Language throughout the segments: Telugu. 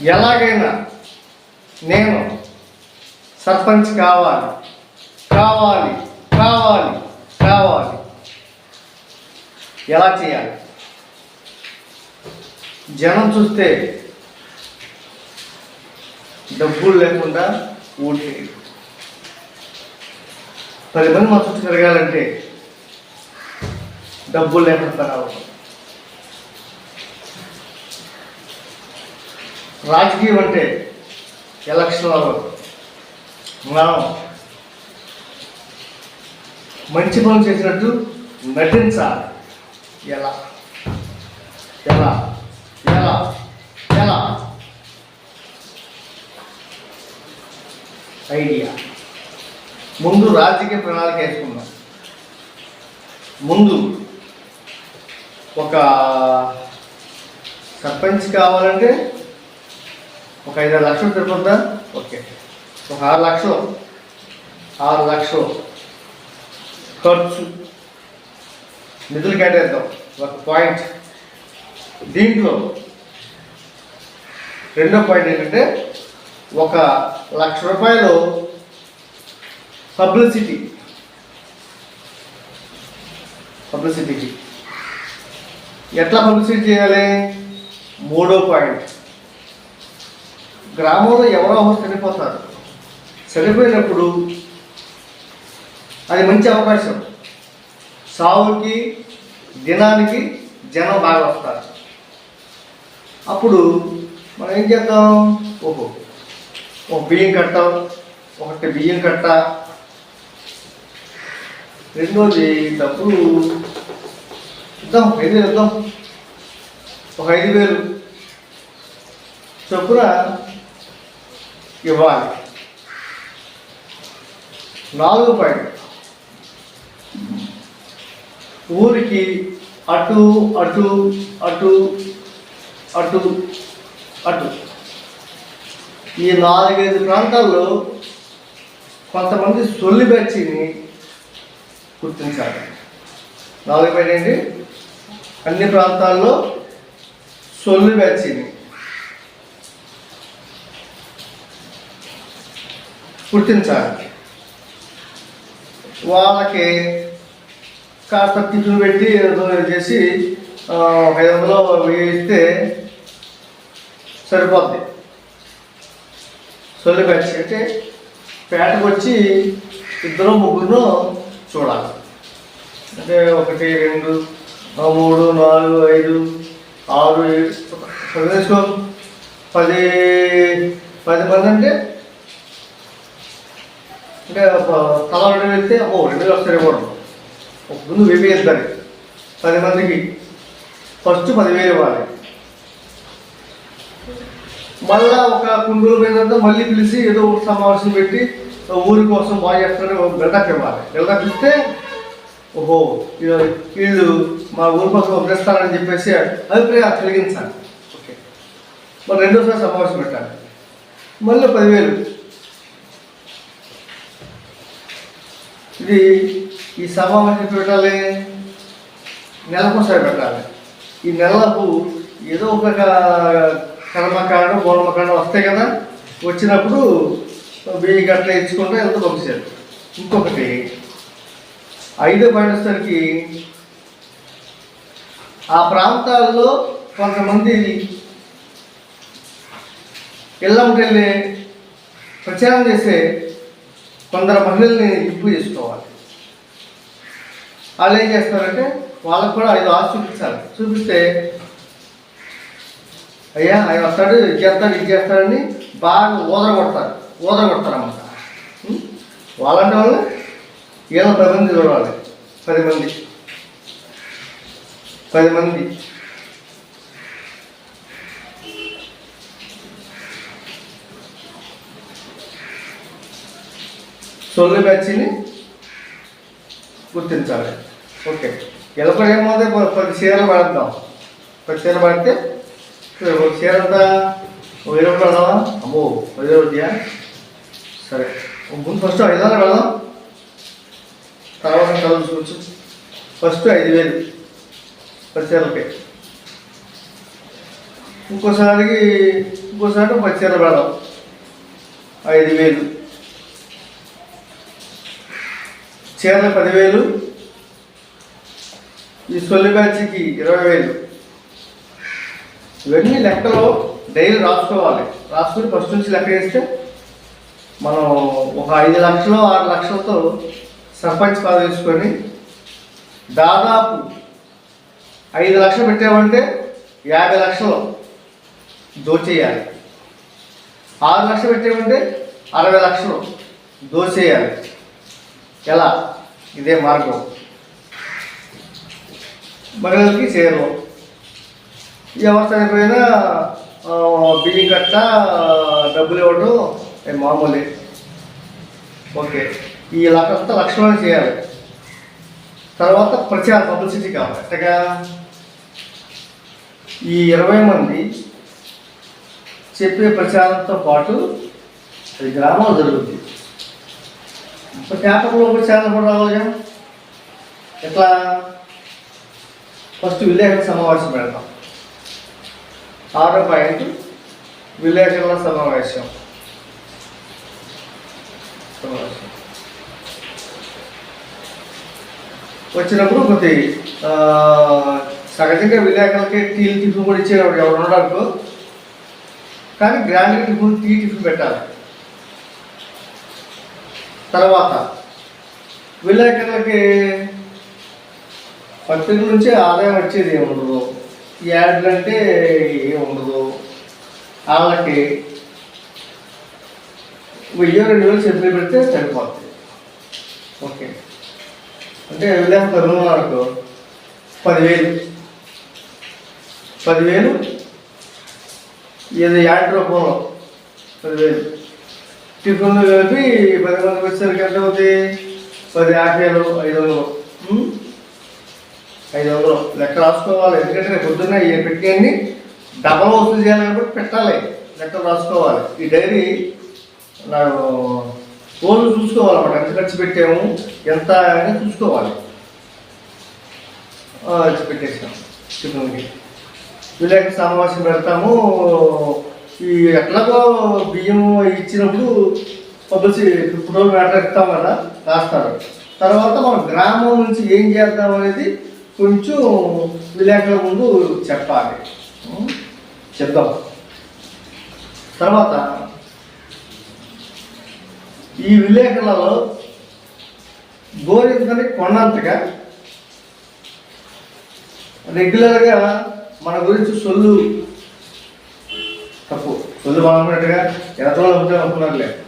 ఎలాగైనా నేను సర్పంచ్ కావాలి. కావాలి కావాలి కావాలి. ఎలా చేయాలి? జనం చూస్తే డబ్బులు లేకుండా ఊటే పది మంది మా చుట్టూ తిరగాలంటే డబ్బులు లేకుండా రావడం రాజకీయం అంటే ఎలక్షన్లలో మనం మంచి పనులు చేసినట్టు నటించాలి. ఎలా? ఎలా? ఎలా? ఎలా? ఐడియా. ముందు రాజకీయ ప్రణాళిక వేసుకుందాం. ముందు ఒక సర్పంచ్ కావాలంటే ఒక ఐదు ఆరు లక్షలు పెట్టుకుంటా? ఓకే. ఒక ఆరు లక్షలు. ఆరు లక్షలు. ఖర్చు. నిధులు కేటాయిద్దాం. ఒక పాయింట్ దీంట్లో రెండో పాయింట్ ఏంటంటే ఒక లక్ష రూపాయలు పబ్లిసిటీ. పబ్లిసిటీకి. ఎట్లా పబ్లిసిటీ చేయాలి? మూడో పాయింట్ గ్రామంలో ఎవరో ఒకరు చనిపోతారు. చనిపోయినప్పుడు అది మంచి అవకాశం. సావుకి దినానికి జనం బాగా వస్తారు. అప్పుడు మనం ఏం చేద్దాం? ఓహో ఒక బియ్యం కట్ట ఒకటి బియ్యం కట్ట. రెండోది డబ్బులు ఇద్దాం ఐదు వేలు ఇద్దాం. ఒక ఐదు వేలు. చొప్పున ఇవ్వాలి. నాలుగు పాయింట్ ఊరికి అటు అటు అటు అటు అటు. ఈ నాలుగైదు ప్రాంతాల్లో కొంతమంది సొల్లి బ్యాచిని గుర్తించాలి. నాలుగు పాయింట్ ఏంటి? అన్ని ప్రాంతాల్లో సొల్లు బ్యాచిని. గుర్తించాలి వాళ్ళకి కాస్త టిఫిన్ పెట్టి ఏదో చేసి ఒక ఐదు వందలు వెయ్యి సరిపోద్ది సొల్లి బ్యాచ్ అంటే పేటకు వచ్చి ఇద్దరు ముగ్గురు చూడాలి అంటే ఒకటి రెండు మూడు నాలుగు ఐదు ఆరు ఏడు పది పది మంది అంటే అంటే ప- తల రెండు వేలు ఓ రెండు వేలు వస్తాయి ఇవ్వడం ఒక ముందు వెయ్యి ఇద్దరు పది మందికి. ఫస్ట్ పదివేలు ఇవ్వాలి. మళ్ళా ఒక కుండూరు పోయిన తర్వాత మళ్ళీ పిలిచి ఏదో సమావేశం పెట్టి ఊరి కోసం బాగా చేస్తారని ఒక బిల్డప్ ఇవ్వాలి. బిల్డప్ ఇస్తే ఓహో వీళ్ళు మా ఊరి కోసం వదిలేస్తారని చెప్పేసి అభిప్రాయం కలిగించాలి ఓకే. మరి రెండోసారి సమావేశం పెట్టాలి. మళ్ళీ పదివేలు. ఇది ఈ సమావేశం పెట్టాలి. నెలకోసారి పెట్టాలి. ఈ నెలకు ఏదో ఒక కర్మకాండం గోళమకాండం వస్తాయి కదా. వచ్చినప్పుడు వెయ్యి గట్ల ఇచ్చుకుంటే ఎంత పంపించారు ఇంకొకటి ఐదో పాయింట్ వచ్చేసరికి ఆ ప్రాంతాల్లో కొంతమంది ఇళ్ళంకెళ్ళి ప్రచారం చేసే కొందరు మహిళల్ని ఇంప్రూవ్ చేసుకోవాలి వాళ్ళు ఏం చేస్తారంటే వాళ్ళకు కూడా ఐదు ఆశ చూపించాలి. చూపిస్తే అయ్యా ఆయన వస్తాడు ఇది చేస్తాడు ఇది చేస్తాడని బాగా ఊదర కొడతారు ఊదర కొడతారన్నమాట వాళ్ళంటే వాళ్ళు ఏదో పది మంది చూడాలి. పది మంది. పది మంది. సొల్లు బ్యాచ్ని గుర్తించాలి. ఓకే. ఎలపడి ఏమవుతుంది ప- పది చీరలు పడతాం పది చీర పడితే ఒక చీర అంతా ఒక ఇరవై రూపాయలు పెడదామా? అమ్మో వెయ్యి రూపాయలు సరే. ముందు ఫస్ట్ ఐదు వందలు పెడదాం. తర్వాత కలుసుకోవచ్చు ఫస్ట్ ఐదు వేలు. పది చీరలకి. ఇంకోసారికి ఇంకోసారి పది చీరలు పెడదాం. ఐదు వేలు. చీరలు పదివేలు. ఈ సొల్లి బ్యాచ్కి ఇరవై వేలు. ఇవన్నీ లెక్కలో డైలీ రాసుకోవాలి. రాసుకుని ఫస్ట్ నుంచి లెక్క వేస్తే మనం ఒక ఐదు లక్షలు ఆరు లక్షలతో సర్పంచ్ పాదించుకొని దాదాపు ఐదు లక్షలు పెట్టామంటే యాభై లక్షలు దోచేయాలి. ఆరు లక్షలు పెట్టామంటే అరవై లక్షలు దోచేయాలి. ఎలా? ఇదే మార్గం. మహిళలకి చేయరు. ఎవరు చనిపోయినా బియ్యం కట్ట డబ్బులు ఇవ్వడం మామూలే. ఓకే. ఈ లక్ష లక్షణాలు చేయాలి. తర్వాత ప్రచారం పబ్లిసిటీ కావాలి. అట్టగా ఈ ఇరవై మంది చెప్పే ప్రచారంతో పాటు అది గ్రామంలో జరుగుతుంది ఇప్పుడు పేపర్లో ప్రచారం కూడా రావాలిగా? ఎట్లా? ఫస్ట్ విలేకరుల సమావేశం పెడతాం. ఆరో పాయింట్ విలేకరుల సమావేశం. సమావేశం. వచ్చినప్పుడు కొద్ది సహజంగా విలేకరులకి టీలు టిఫిన్ కూడా ఇచ్చేవాడు ఎవరు ఉండడానికి. కానీ గ్రాండ్గా టిఫిన్ టీ టిఫిన్ పెట్టాలి. తర్వాత విలేకరులకి పత్రిక నుంచి ఆదాయం వచ్చేది ఉండదు ఈ యాడ్లు అంటే ఏమి ఉండదు వాళ్ళకి వెయ్యి రెండు వేలు చేతులు పెడితే సరిపోతుంది ఓకే. అంటే విలేకరులు వరకు పదివేలు. పదివేలు? ఏదో యాడ్ రూపంలో పదివేలు. టిఫిన్లు కలిపి పది మందికి వచ్చేసరికి ఎంత అవుతుంది పది యాభైలు ఐదు వందలు ఐదు వందలు లెక్క రాసుకోవాలి. ఎందుకంటే రేపు పొద్దున్న ఏ పెట్టేయండి డబల్ వసూలు చేయాలి పెట్టాలి. లెక్కలు రాసుకోవాలి. ఈ డైరీ నాకు రోజు చూసుకోవాలన్నమాట. ఎంత ఖర్చు పెట్టాము ఎంత అని చూసుకోవాలి. ఖర్చు పెట్టేసాం టిఫిన్కి విలేక సమావేశం పెడతాము. ఈ ఎట్లాగో బియ్యం ఇచ్చినప్పుడు పబ్లిసి ఇప్పుడు మ్యాటర్ ఇస్తాం కదా రాస్తారు. తర్వాత మనం గ్రామం నుంచి ఏం చేద్దాం అనేది కొంచెం విలేకరుల ముందు చెప్పాలి. చెప్దాం. తర్వాత ఈ విలేకరులలో గోరింతని కొన్నంతగా రెగ్యులర్గా మన గురించి సొల్లు తప్పు. సొల్లు బాగున్నట్టుగా ఎంతలో ఉంటే అనుకున్నారులే.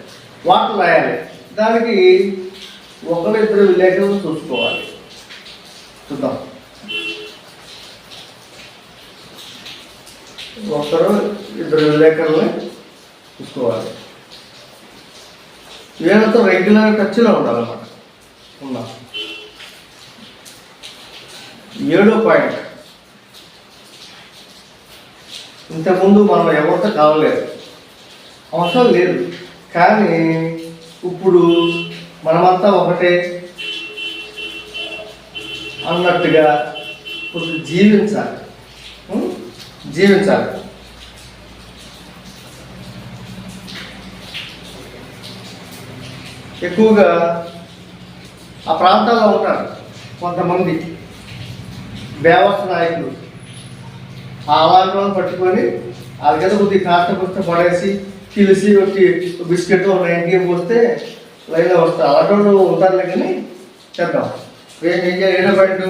వాటర్ రాయాలి. దానికి ఒకరిద్దరు విలేకరులు చూసుకోవాలి. చూద్దాం. ఒకరు ఇద్దరు విలేకరులని చూసుకోవాలి. వీళ్ళతో రెగ్యులర్ టచ్లో ఉండాలన్నమాట. ఉన్నా ఏడో పాయింట్ ఇంతకుముందు మనం ఎవరితో కావలేదు. అవసరం లేదు. కానీ ఇప్పుడు మనమంతా ఒకటే అన్నట్టుగా ఇప్పుడు జీవించాలి. జీవించాలి. ఎక్కువగా ఆ ప్రాంతాల్లో ఉంటారు కొంతమంది దేవస్థ నాయకులు. ఆ అలాంటి వాళ్ళని పట్టుకొని వాళ్ళకైతే కొద్దిగా కాస్త పుస్త పడేసి పిలిచి ఒకటి బిస్కెట్ నైన్టీ పోస్తే లైన్లో వస్తారు. అలాంటి వాళ్ళు ఉంటారులే కానీ చేద్దాం. ఏం ఏం చేయాలి? ఏడో పాయింట్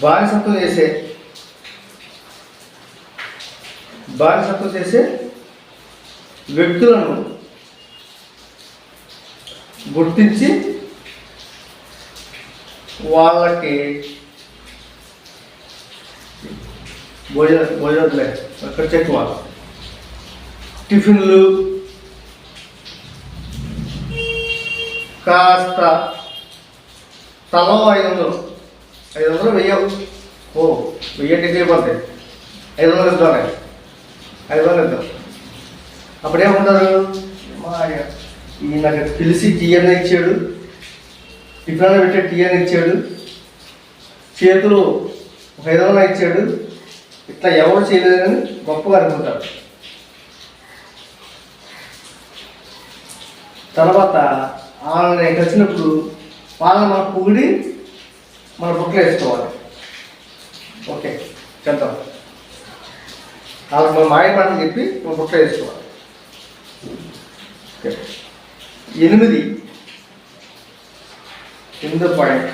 బానిసత్వం చేసే బానిసత్వం చేసే వ్యక్తులను గుర్తించి వాళ్ళకి భోజన భోజనలే అక్కడ చెక్కువ టిఫిన్లు కాస్త తలో ఐదు వందలు ఐదు వందలు వెయ్యవు. ఓ వెయ్యి టిఫిన్ పడతాయి ఐదు వందలు ఇద్దామే ఐదు వందలు ఇద్దాం అప్పుడేమంటారు మా ఈ నాకు పిలిచి టీ అని ఇచ్చాడు. టిఫిన్ పెట్టే టీ అని ఇచ్చాడు. చేతులు ఒక ఐదు వందలు ఇచ్చాడు. ఇట్లా ఎవరు చేయలేదని గొప్పగా అనుకుంటారు. తర్వాత వాళ్ళని కలిసినప్పుడు వాళ్ళని మన పొగిడి మన బుక్లో వేసుకోవాలి. ఓకే చేద్దాం వాళ్ళకి మన మాయ మాటలు చెప్పి మన బుక్లో వేసుకోవాలి. ఓకే. ఎనిమిది. ఎనిమిది పాయింట్.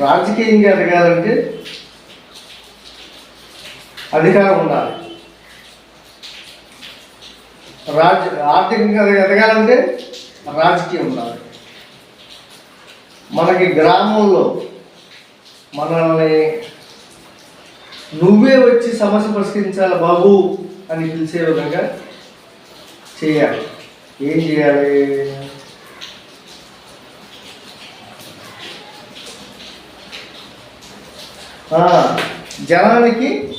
రాజకీయంగా ఎదగాలంటే అధికారం ఉండాలి. రాజ ఆర్థికంగా ఎదగాలంటే రాజకీయం ఉండాలి మనకి గ్రామంలో మనల్ని నువ్వే వచ్చి సమస్య పరిష్కరించాలి బాబు అని పిలిచే విధంగా చేయాలి. ఏం చేయాలి? జనానికి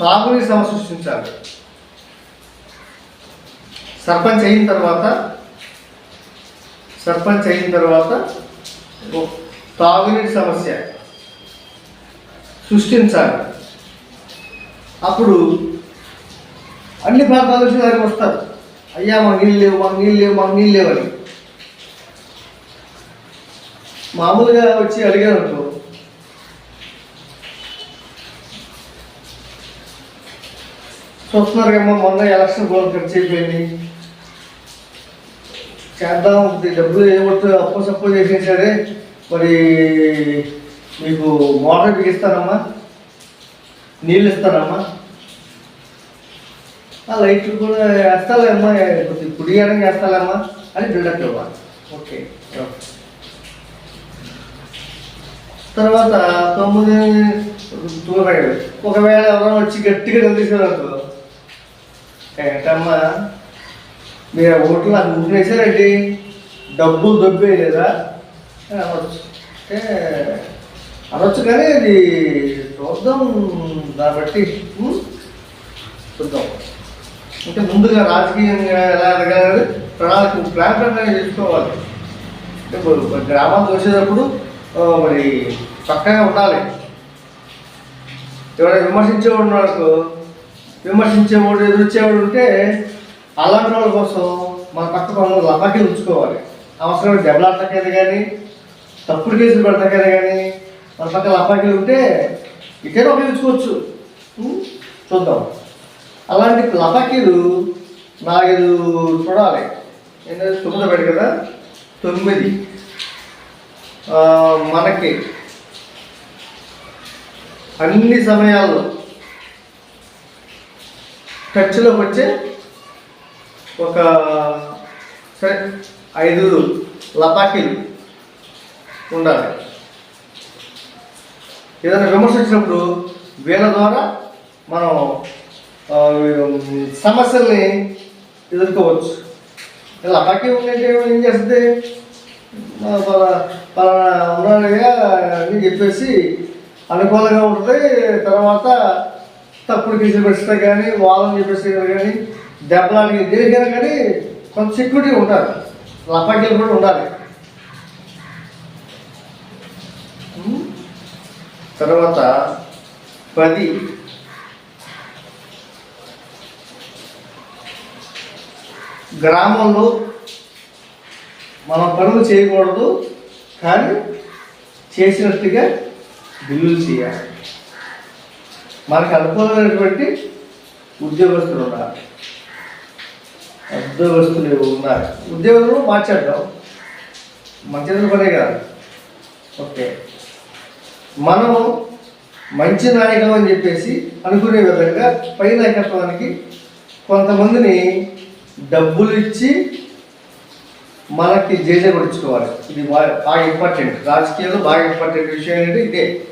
తాగునీటి సమస్య సృష్టించాలి. సర్పంచ్ అయిన తర్వాత సర్పంచ్ అయిన తర్వాత తాగునీటి సమస్య సృష్టించాలి. అప్పుడు అన్ని ప్రాంతాల నుంచి దానికి వస్తారు. అయ్యా మాకు నీళ్ళు లేవు మాకు నీళ్ళు లేవు మాకు నీళ్ళు లేవని మామూలుగా వచ్చి అడిగారు అనుకో చూస్తున్నారు ఏమో మొన్న ఎలక్షన్ గోల్ ఖర్చు అయిపోయింది. చేద్దాం డబ్బులు ఏమవుతుంది అప్పు సప్పు చేసేసాడే మరి మీకు మోటార్ బిగిస్తానమ్మా నీళ్ళు ఇస్తానమ్మా. ఆ లైట్లు కూడా వేస్తాలేమ్మా. కొద్దిగా కుడియడం వేస్తాలేమ్మా అని బిల్డప్ ఇవ్వాలి. ఓకే. తర్వాత తొమ్మిది తూరాడు ఒకవేళ ఎవరైనా వచ్చి గట్టిగా నిలదీసారనుకో ఏంటమ్మా? మీరు ఆ ఓట్లు నాకు ఊపిరి వేసారండి డబ్బులు దొబ్బే లేదా? అని అనవచ్చు అంటే అనొచ్చు కానీ అది చూద్దాం దాన్ని బట్టి. చూద్దాం. అంటే ముందుగా రాజకీయంగా ఎలా ఎదగాలి ప్రణాళిక ప్లాన్ ప్రకారం చేసుకోవాలి. అంటే గ్రామాలకు వచ్చేటప్పుడు మరి చక్కగా ఉండాలి. ఎవరైనా విమర్శించేవాడు నాకు విమర్శించేవాడు ఎదురొచ్చేవాడు ఉంటే అలాంటి వాళ్ళ కోసం మన పక్క పనులు లపాకి ఉంచుకోవాలి. అవసరమైన దెబ్బలాటకైనా కానీ తప్పుడు కేసులు పెడతాకైనా కానీ మన పక్క లబ్బాకీలు ఉంటే ఇకైనా ఉపయోగించుకోవచ్చు. చూద్దాం. అలాంటి లబాకీలు నాలుగైదు చూడాలి. ఏంటంటే తొమ్మిది పెడు కదా? తొమ్మిది. మనకి అన్ని సమయాల్లో ఖర్చులోకి వచ్చే ఒక ఐదు లపాకీలు ఉండాలి. ఏదైనా విమర్శ వచ్చినప్పుడు వీళ్ళ ద్వారా మనం సమస్యల్ని ఎదుర్కోవచ్చు. లపాకీ ఉందంటే ఏం చేస్తుంది? ఆ, పలానా ఉన్నాడుగా అని చెప్పేసి అనుకూలంగా ఉంటుంది. తర్వాత తప్పుడు కేసులు పెడితే కానీ వాళ్ళని చెప్పేసి కానీ దెబ్బలాంటి దేనికైనా కానీ కొంత సెక్యూరిటీ ఉండాలి. లపాకీలు కూడా ఉండాలి? తర్వాత పది. గ్రామంలో మనం పనులు చేయకూడదు కానీ చేసినట్టుగా బిల్లులు చేయాలి. మనకు అనుకూలమైనటువంటి ఉద్యోగస్తులు ఉండాలి. ఉద్యోగస్తులు ఉన్నారు ఉద్యోగులు మార్చేద్దాం. మంచి పనే కదా. ఓకే. మనం మంచి నాయకులు అని చెప్పేసి అనుకునే విధంగా పై నాయకత్వానికి కొంతమందిని డబ్బులు ఇచ్చి మనకి జేజే పడుచుకోవాలి ఇది బాగా బాగా ఇంపార్టెంట్. రాజకీయాల్లో బాగా ఇంపార్టెంట్ విషయం ఏంటంటే ఇదే.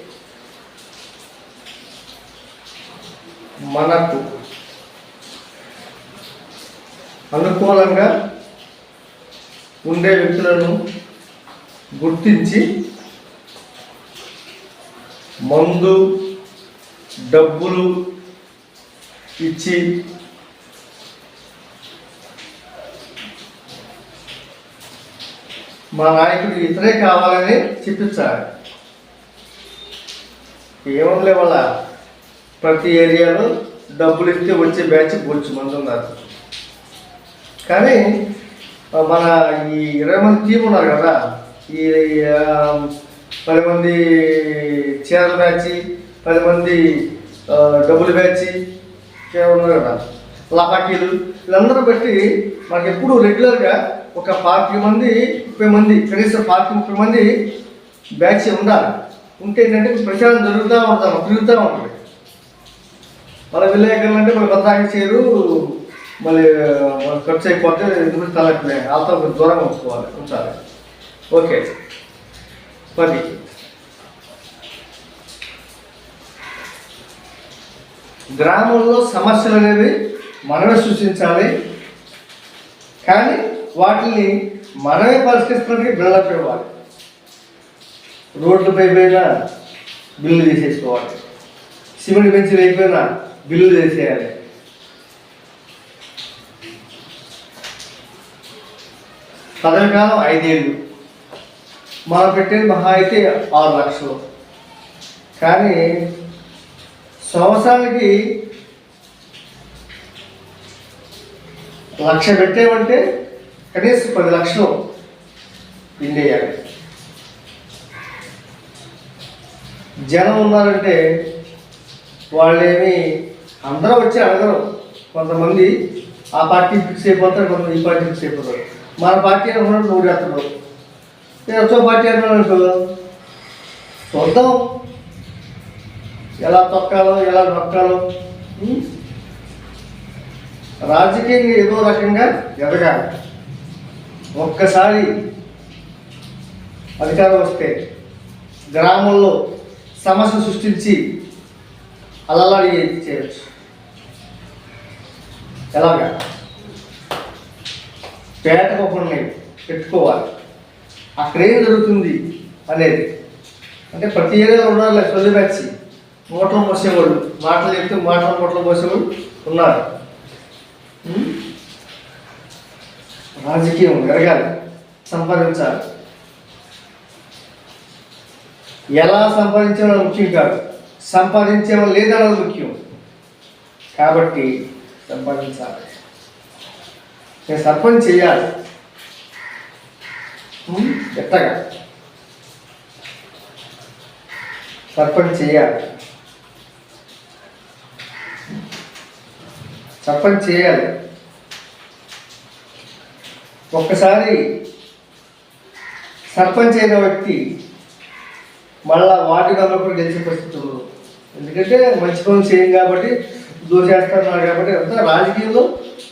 మనకు అనుకూలంగా ఉండే వ్యక్తులను గుర్తించి మందు డబ్బులు ఇచ్చి మా నాయకుడు ఇతరే కావాలని చెప్పించాలి ఏముందిలే వాళ్ళ? ప్రతి ఏరియాలో డబ్బులు ఇస్తే వచ్చే బ్యాచ్ బొచ్చు మంది ఉన్నారు. కానీ మన ఈ ఇరవై మంది టీం ఉన్నారు కదా ఈ పది మంది చీరల బ్యాచ్ పది మంది డబుల్ బ్యాచ్ ఉన్నారు కదా లపాకీలు వీళ్ళందరూ బట్టి మనకి ఎప్పుడు రెగ్యులర్గా ఒక పార్టీ మంది ముప్పై మంది కనీసం పార్టీ ముప్పై మంది బ్యాచ్ ఉండాలి. ఉంటే ఏంటంటే ప్రచారం జరుగుతూ ఉంటాం తిరుగుతూ ఉంటుంది. మన విలేకరులు అంటే మన బతాకి చేరు మళ్ళీ మనం ఖర్చు అయిపోతే ఎందుకు తలకునే వాళ్ళతో కొంచెం దూరంగా ఉంచుకోవాలి ఉంచాలి. ఓకే. పది. గ్రామంలో సమస్యలు అనేవి మనమే సృష్టించాలి. కానీ వాటిని మనమే పరిష్కరించడానికి బిల్డప్ ఇవ్వాలి. రోడ్లపై పోయినా బిల్లు తీసేసుకోవాలి సిమెంట్ పెంచి అయిపోయినా బిల్లు చేసేయాలి పదవి కాలం ఐదేళ్ళు. మనం పెట్టేది మహా అయితే ఆరు లక్షలు. కానీ సంవత్సరానికి లక్ష పెట్టామంటే కనీసం పది లక్షలు పిండేయాలి. జనం ఉన్నారంటే వాళ్ళేమి అందరూ వచ్చి అడగరు. కొంతమంది ఆ పార్టీ ఫిక్స్ అయిపోతారు కొంతమంది ఈ పార్టీ ఫిక్స్ అయిపోతారు. మన పార్టీ ఉన్నాడు నువ్వు వేస్తున్నారు నేను వచ్చో పార్టీ అనుకున్నాను చూద్దాం. ఎలా తొక్కాలో ఎలా నొక్కాలో. రాజకీయంగా ఏదో రకంగా ఎదగాలి. ఒక్కసారి అధికారం వస్తే గ్రామంలో సమస్య సృష్టించి అలలాడి చేయవచ్చు ఎలాగా? పేటకొకరిని పెట్టుకోవాలి. అక్కడ ఏం జరుగుతుంది అనేది. అంటే ప్రతి ఏరియాలో ఉండాలి తొలి వచ్చి మూటలు మోసేవాళ్ళు మాటలు చెప్తే మాటలు మూటలు మోసేవాళ్ళు ఉన్నారు. రాజకీయం ఎరగాలి సంపాదించాలి. ఎలా సంపాదించడం ముఖ్యం కాదు. సంపాదించడం లేదన్నది ముఖ్యం. కాబట్టి సంపాదించాలి. నేను సర్పంచ్ చేయాలి ఎట్టగా? సర్పంచ్ చేయాలి సర్పంచ్ చేయాలి ఒక్కసారి సర్పంచ్ అయిన వ్యక్తి మళ్ళా వాటి మెంబర్ గెలిచే పరిస్థితి ఎందుకంటే మంచి పనులు చేయం కాబట్టి దూసేస్తున్నారు కాబట్టి అంతా రాజకీయంలో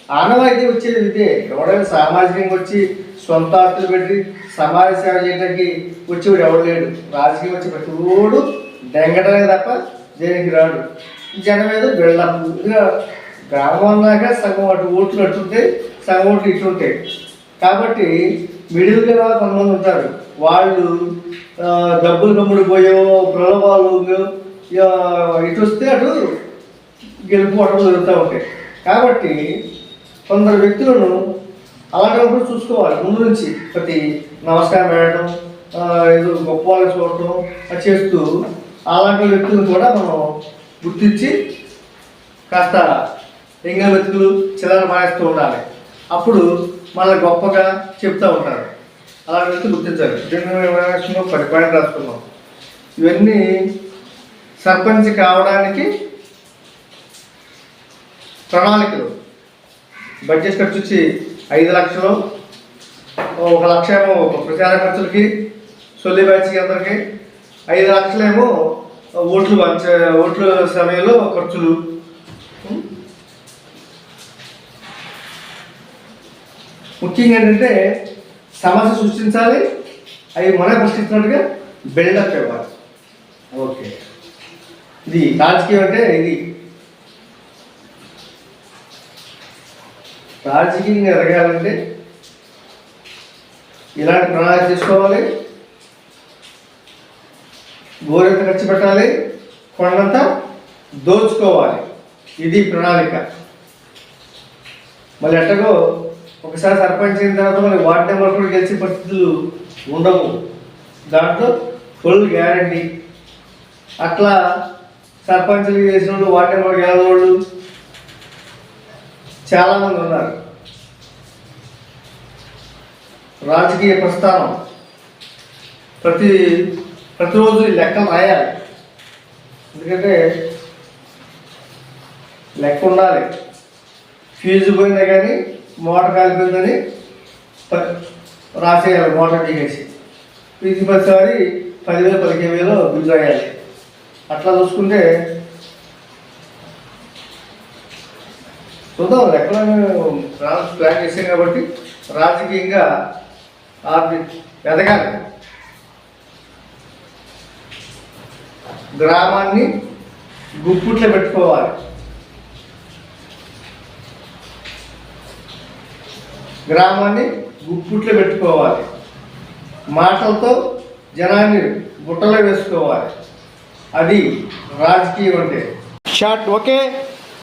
ఆనవాయితీ వచ్చేది ఇదే. ఎవడైనా సామాజికంగా వచ్చి సొంత ఆస్తులు పెట్టి సమాజ సేవ చేయడానికి వచ్చేవాడు ఎవడు లేడు. రాజకీయం వచ్చి ప్రతి దెంగడమే తప్ప దేనికి రాడు. జనం ఏదో బిల్డప్ గ్రామం అన్నాక సగం అటు ఓట్లు అట్టుంటాయి సగం ఓట్లు ఇట్లుంటాయి కాబట్టి మిడిల్ క్లాస్ కొంతమంది ఉంటారు. వాళ్ళు డబ్బులు కమ్ముడు పోయో ప్రలోభాలు ఇక ఇటు వస్తే అటు గెలుపుకోవడం జరుగుతూ ఉంటాయి కాబట్టి కొందరు వ్యక్తులను అలాంటప్పుడు చూసుకోవాలి. ముందు నుంచి ప్రతి నమస్కారం పెట్టడం ఏదో గొప్ప వాళ్ళని చూడటం చేస్తూ అలాంటి వ్యక్తులను కూడా మనం గుర్తించి కాస్త ఎంగ వెతుకులు చిల్లర మానేస్తూ ఉండాలి. అప్పుడు మళ్ళీ గొప్పగా చెప్తూ ఉంటారు. అలాంటి వ్యక్తులు గుర్తించాలి. జనరేషన్లో పరిపాలన పాయింట్ రాసుకున్నాం. ఇవన్నీ సర్పంచ్ కావడానికి ప్రణాళికలు. బడ్జెట్ ఖర్చు వచ్చి ఐదు లక్షలు. ఒక లక్ష ఏమో ప్రచార ఖర్చులకి సొల్లి బ్యాచ్కి అందరికి ఐదు లక్షలేమో ఓట్లు పంచ ఓట్ల సమయంలో ఖర్చులు. ముఖ్యంగా ఏంటంటే సమస్య సృష్టించాలి అవి మనమే సృష్టించినట్టుగా బిల్డప్ ఇవ్వాలి ఓకే. ఇది రాజకీయం అంటే ఇది రాజకీయంగా ఎదగాలంటే ఇలాంటి ప్రణాళిక చేసుకోవాలి గోరెంత ఖర్చు పెట్టాలి. కొండంత దోచుకోవాలి. ఇది ప్రణాళిక. మళ్ళీ ఎట్టగో ఒకసారి సర్పంచ్ అయిన తర్వాత మరి వార్డు నెంబర్ కూడా గెలిచే పరిస్థితులు ఉండవు. దాంట్లో ఫుల్ గ్యారంటీ. అట్లా సర్పంచ్లు చేసిన వాళ్ళు వార్డు నెంబర్ గెలవాళ్ళు చాలామంది ఉన్నారు. రాజకీయ ప్రస్థానం. ప్రతి ప్రతిరోజు ఈ లెక్కలు రాయాలి ఎందుకంటే లెక్క ఉండాలి. ఫీజు పోయినా కానీ మోటార్ కాలిపోయిందని ప- రాసేయాలి మోట దిగేసి. ఫీజు ప్రతిసారి పదివేలు పదిహేను వేలు బిల్లు రాయాలి. అట్లా చూసుకుంటే చూద్దాం లెక్కలను ప్లాన్ చేసాం కాబట్టి రాజకీయంగా ఆర్థిక ఎదగాలి. గ్రామాన్ని గుప్పుట్లో పెట్టుకోవాలి. గ్రామాన్ని గుప్పుట్లో పెట్టుకోవాలి. మాటలతో జనాన్ని బుట్టలో వేసుకోవాలి. అది రాజకీయం అంటే. Short okay.